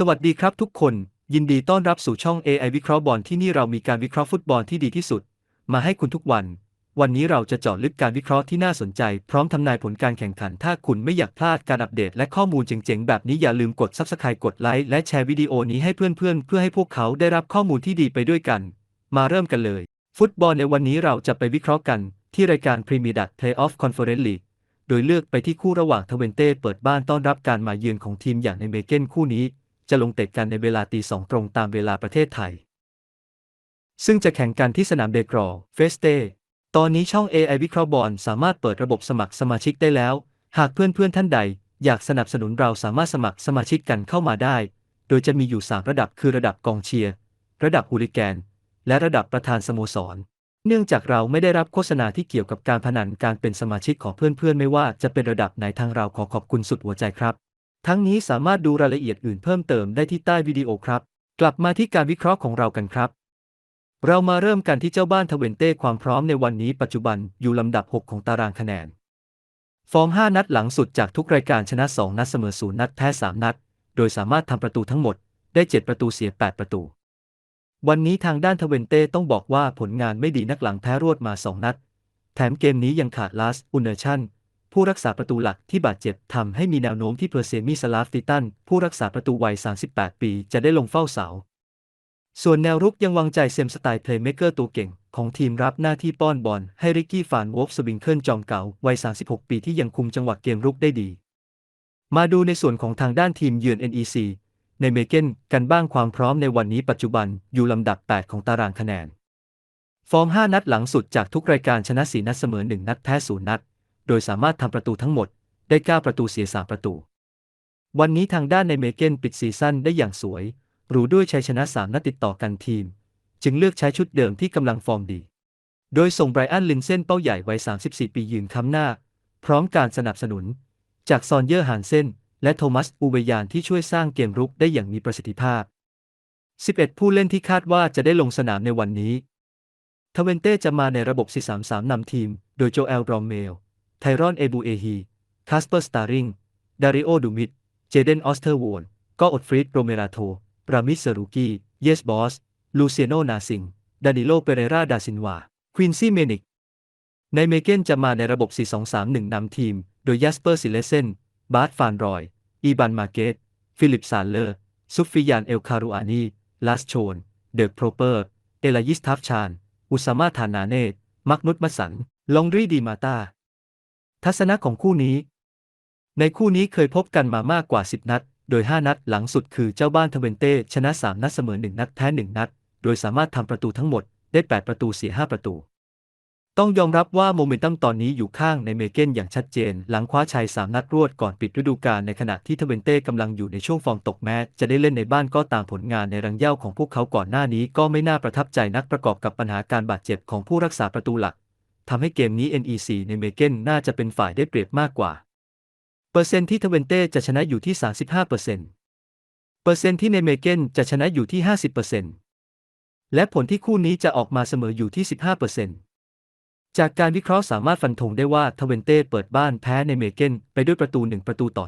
สวัสดีครับทุกคน ยินดีต้อนรับสู่ช่อง AI วิเคราะห์บอลที่นี่เรามีการวิเคราะห์ฟุตบอลที่ดีที่สุด มาให้คุณทุกวัน วันนี้เราจะเจาะลึกการวิเคราะห์ที่น่าสนใจ พร้อมทำนายผลการแข่งขัน ถ้าคุณไม่อยากพลาดการอัปเดตและข้อมูลเจ๋งๆ แบบนี้อย่าลืมกด Subscribe กดไลค์และแชร์วิดีโอนี้ให้เพื่อนๆ เพื่อให้พวกเขาได้รับข้อมูลที่ดีไปด้วยกัน มาเริ่มกันเลย ฟุตบอลในวันนี้เราจะไปวิเคราะห์กัน ที่รายการ Premier League Playoff Conference League โดยเลือกไปที่คู่ระหว่างทเวนเต้เปิดบ้านต้อนรับการมาเยือนของทีมอย่างในเมเกนคู่นี้ จะลงเตะกันในเวลาตีสองตรงตามเวลาประเทศไทย ซึ่งจะแข่งกันที่สนามเดกรอเฟสเตตอนนี้ช่อง AI วิเคราะห์บอลสามารถเปิดระบบสมัครสมาชิกได้แล้ว หากเพื่อนๆท่านใด อยากสนับสนุนเราสามารถสมัครสมาชิกกันเข้ามาได้ โดยจะมีอยู่ 3 ระดับคือระดับกองเชียร์ ระดับฮูลิแกน และระดับประธานสโมสร เนื่องจากเราไม่ได้รับโฆษณาที่เกี่ยวกับการพนันการเป็นสมาชิกของเพื่อนๆ ไม่ว่าจะเป็นระดับไหนทางเราขอขอบคุณสุดหัวใจครับ ทั้งนี้สามารถดูรายละเอียดอื่นเพิ่มเติมได้ที่ใต้วิดีโอครับ กลับมาที่การวิเคราะห์ของเรากันครับ เรามาเริ่มกันที่เจ้าบ้านทเวนเต้ความพร้อมในวันนี้ปัจจุบันอยู่ลำดับ 6 ของตารางคะแนน ฟอร์ม 5 นัดหลังสุดจากทุกรายการชนะ 2 นัดเสมอ 0 นัดแพ้ 3 นัด โดยสามารถทำประตูทั้งหมดได้ 7 ประตูเสีย 8 ประตู วันนี้ทางด้านทเวนเต้ต้องบอกว่าผลงานไม่ดีนักหลังแพ้รวดมา 2 นัด แถมเกมนี้ยังขาดลาสอุนเนชั่น ผู้รักษาประตูหลักที่บาดเจ็บทำให้มีแนวโน้มที่เพอร์เซมิสลาฟติตัน ผู้รักษาประตูวัย 38 ปี จะได้ลงเฝ้าเสา ส่วนแนวรุกยังวางใจเซมสไตล์เพลย์เมเกอร์ตัวเก่ง ของทีมรับหน้าที่ป้อนบอลให้ริกกี้ฟานวอฟสวิงเคิลจอมเก่าวัย 36 ปีที่ยังคุมจังหวะเกมรุกได้ดี มาดูในส่วนของทางด้านทีมเยือน NEC ในเมเกนกันบ้างความพร้อมในวันนี้ปัจจุบันอยู่ลำดับ 8 ของตารางคะแนน ฟอร์ม 5 นัดหลังสุดจากทุกรายการชนะ 4 นัดเสมอ 1 นัดแพ้ 0 นัด โดยสามารถทำประตูทั้งหมดได้ 9 ประตูเสีย 3 ประตู วันนี้ทางด้านในเมเกนปิดซีซั่นได้อย่างสวย หรูด้วยชัยชนะ 3 นัดติดต่อกันทีม จึงเลือกใช้ชุดเดิมที่กำลังฟอร์มดี โดยส่งไบรอันลินเซนเป้าใหญ่วัย 34 ปียืนค้ำหน้า พร้อมการสนับสนุน จากซอนเยอร์ฮานเซนและโทมัสอูเบยานที่ช่วยสร้างเกมรุกได้อย่างมีประสิทธิภาพ 11 ผู้เล่นที่คาดว่าจะได้ลงสนามในวันนี้ทเวนเต้จะมาในระบบ 4-3-3 นำทีม โดยโจเอลรอมเมล ไทรอน เอบูเอฮีคาสเปอร์ สตาริง ดาริโอ ดูมิด เจเดน ออสเทอร์วอนก็อดฟรีดโรเมราโท รามิสเซรูกี เยสบอส ลูเซียโน นาซิง ดานิโล เปเรรา ดาซินวา ควินซี่ เมนิก ในเมเกนจะมาในระบบ 4-2-3-1 นำทีม โดยยัสเปอร์ ซิเลเซน บาร์ตฟานรอย อีบัน มาเกต ฟิลิป ซานเลอร์ ซุฟฟิยาน เอลคารูอานี ลาสโชน เดอะโปรเปอร์ เอลายิสทัฟชาน อุสามา ธานาเนตมักนุตมัสัน ลองรีดีมาตา ทัศนะของคู่นี้ ในคู่นี้เคยพบกันมามากกว่า 10 นัด โดย 5 นัดหลังสุดคือเจ้าบ้านทเวนเต้ชนะ 3 นัดเสมอ 1 นัดแพ้ 1 นัด โดยสามารถทำประตูทั้งหมดได้ 8 ประตูเสีย 5 ประตู ต้องยอมรับว่าโมเมนตัมตอนนี้อยู่ข้างในเมเกนอย่างชัดเจน หลังคว้าชัย 3 นัดรวดก่อนปิดฤดูกาลในขณะที่ทเวนเต้กำลังอยู่ในช่วงฟอร์มตกแม้ จะได้เล่นในบ้านก็ตามผลงานในรังเย่าของพวกเขาก่อนหน้านี้ก็ไม่น่าประทับใจนักประกอบกับปัญหาการบาดเจ็บของผู้รักษาประตูหลัก ทำให้เกมนี้ NEC ในเมเกนน่าจะเป็นฝ่ายได้เปรียบมากกว่า เปอร์เซ็นต์ที่ทเวนเต้จะชนะอยู่ที่ 35%เปอร์เซ็นต์เปอร์เซ็นต์ที่ในเมเกนจะชนะอยู่ที่ 50%และผลที่คู่นี้จะออกมาเสมออยู่ที่ 15%จากการวิเคราะห์สามารถฟันธงได้ว่าทเวนเต้เปิดบ้านแพ้ในเมเกนไปด้วยประตู 1 ประตูต่อ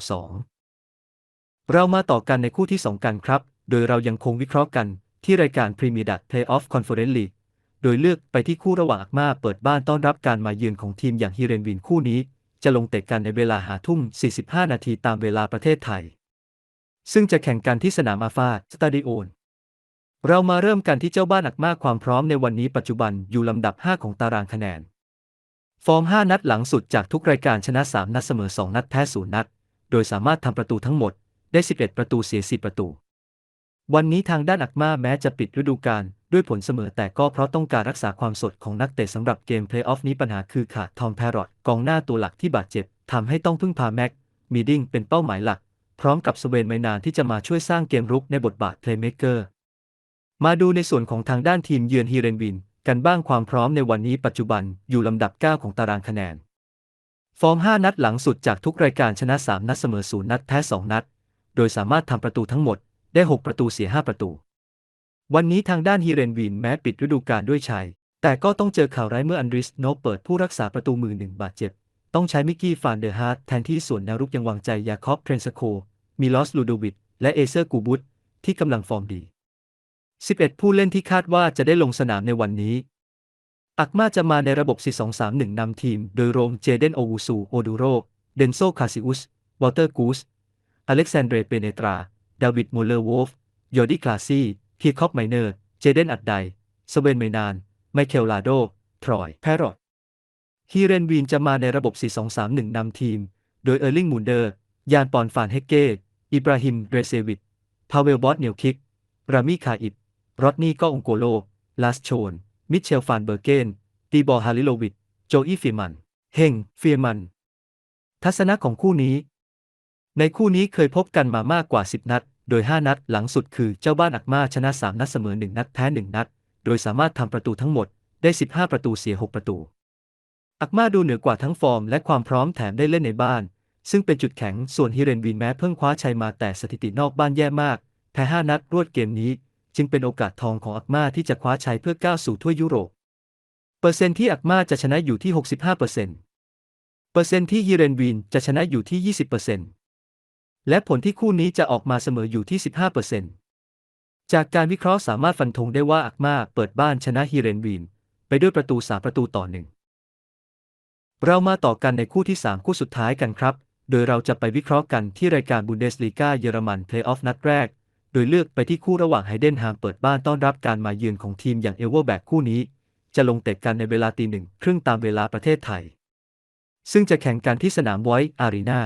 2 เรามาต่อกันในคู่ที่ 2 กันครับ โดยเรายังคงวิเคราะห์กันที่รายการ Premier League Playoff Conference League โดยเลือกไปที่คู่ระหว่างอักมาเปิดบ้านต้อนรับการมาเยือนของทีมอย่างฮิเรนวินคู่นี้ จะลงเตะกันในเวลาหาทุ่ม 45 นาทีตามเวลาประเทศไทย ซึ่งจะแข่งกันที่สนามอาฟาสตาดิโอนเรามาเริ่มกันที่เจ้าบ้านอักมาความพร้อมในวันนี้ปัจจุบันอยู่ลำดับ 5 ของตารางคะแนน ฟอร์ม 5 นัดหลังสุดจากทุกรายการชนะ 3 นัดเสมอ 2 นัดแพ้0นัด โดยสามารถทำประตูทั้งหมดได้ 11 ประตูเสีย10ประตู วันนี้ทางด้านอักมาแม้จะปิดฤดูกาล ด้วยผลเสมอแต่ก็เพราะต้องการรักษาความสดของนักเตะสำหรับเกมเพลย์ออฟนี้ปัญหาคือขาดทอมแพรอตกองหน้าตัวหลักที่บาดเจ็บทำให้ต้องพึ่งพาแม็กมีดิ้งเป็นเป้าหมายหลัก พร้อมกับสเวนไมนานที่จะมาช่วยสร้างเกมรุกในบทบาทเพลย์เมกเกอร์มาดูในส่วนของทางด้านทีมเยือนฮีเรนวิน กันบ้างความพร้อมในวันนี้ปัจจุบันอยู่ลำดับ 9 ของตารางคะแนน ฟอร์ม 5 นัดหลังสุดจากทุกรายการชนะ 3 นัดเสมอ 0 นัดแพ้ 2 นัด โดยสามารถทำประตูทั้งหมดได้ 6 ประตูเสีย 5 ประตู วันนี้ทางด้านฮีเรนวินแม้ปิดฤดูกาลด้วยชัย แต่ก็ต้องเจอข่าวร้ายเมื่ออันดริสโนเปิดผู้รักษาประตูมือหนึ่งบาดเจ็บ ต้องใช้มิกกี้ฟานเดอร์ฮาร์ดแทนที่ส่วนแนวรุกยังวางใจยาคอบเทรนสโค มิลอสลูโดวิดและเอเซอร์กูบุตที่กำลังฟอร์มดี 11 ผู้เล่นที่คาดว่าจะได้ลงสนามในวันนี้ อักมาจะมาในระบบ 4-2-3-1 นำทีม โดยโรมเจเดนโอวูซูโอดูโร เดนโซคาซิอุส วอลเตอร์กูส อเล็กซานเดรเปเนตรา ดาวิดมูเลอร์วอลฟยอร์ดีคลาซี พีคอปไมเนอร์ เจเดนอัดไดสเวนเมนาน ไมเคลลาโด ทรอย แพรอตฮีเรนวีนจะมาในระบบ 4-2-3-1 นำทีม โดยเออร์ลิงมูนเดอร์ ยานปอนฟานเฮเก้ อิบราฮิม เรเซวิตพาเวลบอสเนียลคิก รามิคาอิดรอดนี่ก็องโกโล ลาสโชน มิเชลฟานเบอร์เกนตีบอร์ฮาริโลวิดโจอีฟีมัน เฮงเฟียมัน ทัศนะของคู่นี้ ในคู่นี้เคยพบกันมามากกว่า 10 นัด โดย 5 นัดหลังสุดคือเจ้าบ้านอักมาชนะ 3 นัดเสมอ 1 นัดแพ้ 1 นัด โดยสามารถทำประตูทั้งหมดได้ 15 ประตูเสีย 6 ประตู อักมาดูเหนือกว่าทั้งฟอร์มและความพร้อมแถมได้เล่นในบ้าน ซึ่งเป็นจุดแข็งส่วนฮิเรนวีนแม้เพิ่งคว้าชัยมาแต่สถิตินอกบ้านแย่มากแพ้5นัดรวดเกมนี้ จึงเป็นโอกาสทองของอักมาที่จะคว้าชัยเพื่อก้าวสู่ถ้วยยุโรป เปอร์เซ็นต์ที่อักมาจะชนะอยู่ที่ 65%เปอร์เซ็นต์ที่ฮิเรนวีนจะชนะอยู่ที่ 20% และผลที่คู่นี้จะออกมาเสมออยู่ที่ 15%จากการวิเคราะห์สามารถฟันธงได้ว่าอักมาเปิดบ้านชนะฮิเรนวีน ไปด้วยประตู 3 ประตูต่อหนึ่งเรามาต่อกันในคู่ที่ 3 คู่สุดท้ายกันครับ โดยเราจะไปวิเคราะห์กันที่รายการบุนเดสลีกาเยอรมันเพลย์ออฟนัดแรก โดยเลือกไปที่คู่ระหว่างไฮเดนฮามเปิดบ้านต้อนรับการมาเยือนของทีมอย่างเอเวอร์แบกคู่นี้ จะลงเตะกันในเวลาตีหนึ่งครึ่งตามเวลาประเทศไทย ซึ่งจะแข่งกันที่สนามไวท์อารีนา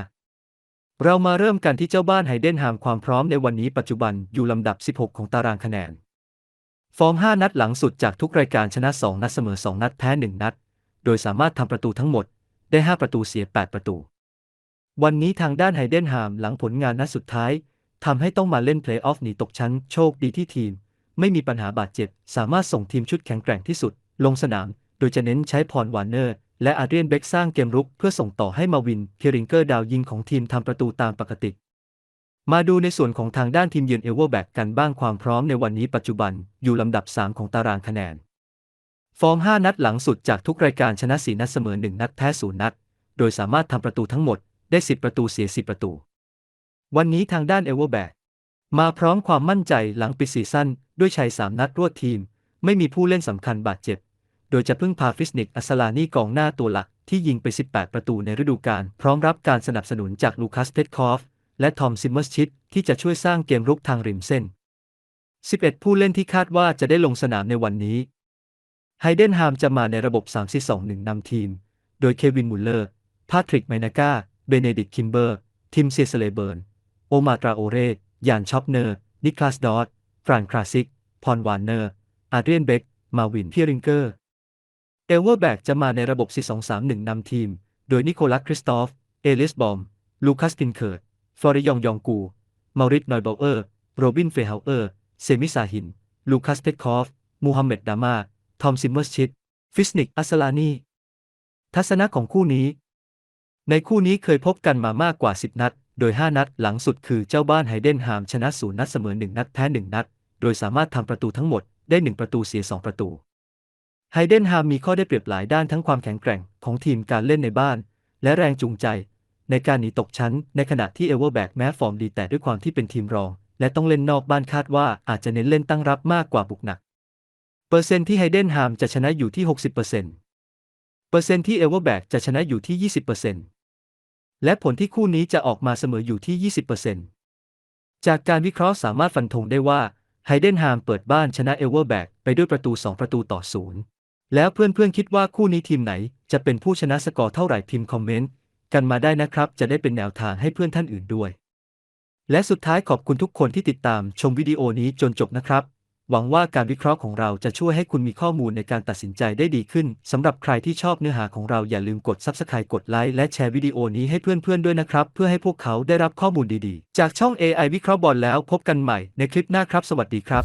เรามาเริ่มกันที่เจ้าบ้านไฮเดนฮามความพร้อมในวันนี้ปัจจุบันอยู่ลำดับ 16 ของตารางคะแนน ฟอร์ม 5 นัดหลังสุดจากทุกรายการชนะ 2 นัดเสมอ 2 นัดแพ้ 1 นัด โดยสามารถทำประตูทั้งหมดได้ 5 ประตูเสีย 8 ประตู วันนี้ทางด้านไฮเดนฮามหลังผลงานนัดสุดท้ายทำให้ต้องมาเล่นเพลย์ออฟหนีตกชั้น โชคดีที่ทีม ไม่มีปัญหาบาดเจ็บ สามารถส่งทีมชุดแข็งแกร่งที่สุด ลงสนาม โดยจะเน้นใช้พรวานเนอร์ และอาเดรียนเบคสร้างเกมรุกเพื่อส่งต่อให้มาวินเคริงเกอร์ดาวยิงของทีมทำประตูตามปกติ มาดูในส่วนของทางด้านทีมเยือนเอเวอร์แบกกันบ้างความพร้อมในวันนี้ปัจจุบันอยู่ลำดับ 3 ของตารางคะแนน ฟอร์ม 5 นัดหลังสุดจากทุกรายการชนะ4นัดเสมอ 1 นัดแพ้0นัด โดยสามารถทำประตูทั้งหมดได้ 10 ประตูเสีย 10 ประตู วันนี้ทางด้านเอเวอร์แบกมาพร้อมความมั่นใจหลังปิดซีซั่นด้วยชัย 3 นัดรวดทีม ไม่มีผู้เล่นสำคัญบาดเจ็บ โดยจะพึ่งพาฟิสนิกอัสลานีกองหน้าตัวหลักที่ยิงไป 18 ประตูในฤดูกาลพร้อมรับการสนับสนุนจากลูคัสเพตคอฟ และทอมซิมเมอร์ชิตที่จะช่วยสร้างเกมรุกทางริมเส้น 11 ผู้เล่นที่คาดว่าจะได้ลงสนามในวันนี้ไฮเดนฮามจะมาในระบบ 3-4-2-1 นำทีม โดยเควินมุลเลอร์ พาทริกไมนากาเบเนดิกคิมเบอร์ ทิมเซเซเลเบิร์น โอมาตราโอเรยานชอปเนอร์ นิคลาสดอตฟรานคราซิก พรวานเนอร์ อาเดรียนเบก มาวินเพียริงเกอร์ เอลเวอร์แบกจะมาในระบบ 4-2-3-1 นำทีม โดยนิโคลัสคริสตอฟ เอลิสบอม ลูคัสปินเคิร์ด ฟลอริยองยองกู มาริตนอยเบลเออร์ โรบินเฟเฮาเออร์ เซมิซาหิน ลูคัสเพตคอฟ มูฮัมเหม็ดดามา ทอมซิมเมอร์ชิต ฟิสนิก อัสลานี ทัศนะของคู่นี้ ในคู่นี้เคยพบกันมามากกว่า 10 นัด โดย 5 นัดหลังสุดคือเจ้าบ้านไฮเดนฮามชนะ 0 นัดเสมอ 1 นัดแพ้ 1 นัด โดยสามารถทำประตูทั้งหมดได้ 1 ประตูเสีย 2 ประตู ไฮเดนฮามมีข้อได้เปรียบหลายด้านทั้งความแข็งแกร่งของทีมการเล่นในบ้าน และแรงจูงใจ ในการหนีตกชั้น ในขณะที่เอเวอร์แบกแม้ฟอร์มดีแต่ด้วยความที่เป็นทีมรอง และต้องเล่นนอกบ้านคาดว่าอาจจะเน้นเล่นตั้งรับมากกว่าบุกหนัก เปอร์เซ็นต์ที่ไฮเดนฮามจะชนะอยู่ที่ 60%เปอร์เซ็นต์เปอร์เซ็นต์ที่เอเวอร์แบกจะชนะอยู่ที่ 20%และผลที่คู่นี้จะออกมาเสมออยู่ที่ 20%จากการวิเคราะห์สามารถฟันธงได้ว่าไฮเดนฮามเปิดบ้านชนะเอเวอร์แบกไปด้วยประตู 2 ประตูต่อศูนย์ แล้วเพื่อนๆคิดว่าคู่นี้ทีมไหน จะเป็นผู้ชนะสกอร์เท่าไหร่พิมพ์คอมเมนต์กันมาได้นะครับ จะได้เป็นแนวทางให้เพื่อนท่านอื่นด้วย และสุดท้ายขอบคุณทุกคนที่ติดตามชมวิดีโอนี้จนจบนะครับ หวังว่าการวิเคราะห์ของเราจะช่วยให้คุณมีข้อมูลในการตัดสินใจได้ดีขึ้นสำหรับใครที่ชอบเนื้อหาของเราอย่าลืมกด Subscribe กดไลค์และแชร์วิดีโอนี้ให้เพื่อนๆด้วยนะครับ เพื่อให้พวกเขาได้รับข้อมูลดีๆ จากช่อง AI วิเคราะห์บอลแล้วพบกันใหม่ในคลิปหน้าครับ สวัสดีครับ